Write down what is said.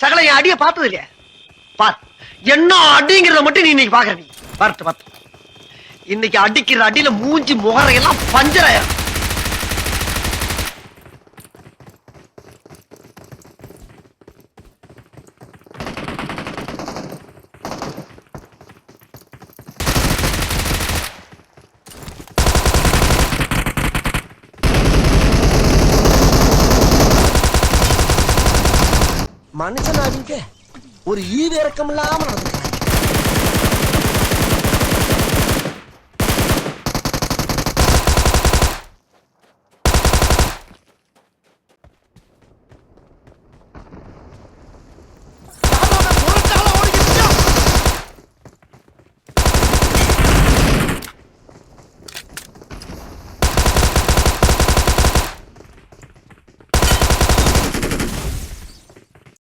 சகல என் அடிய பார்த்தது இல்லையா பார் என்ன அடிங்கிறத மட்டும் நீ இன்னைக்கு பாக்குற நீ பார்த்து பார்த்து. இன்னைக்கு அடிக்கிற அடியில மூஞ்சி முகரையெல்லாம் பஞ்சராயிரும் மனுஷன் அவங்க ஒரு ஈவிறக்கம் இல்லாம நடந்துக்க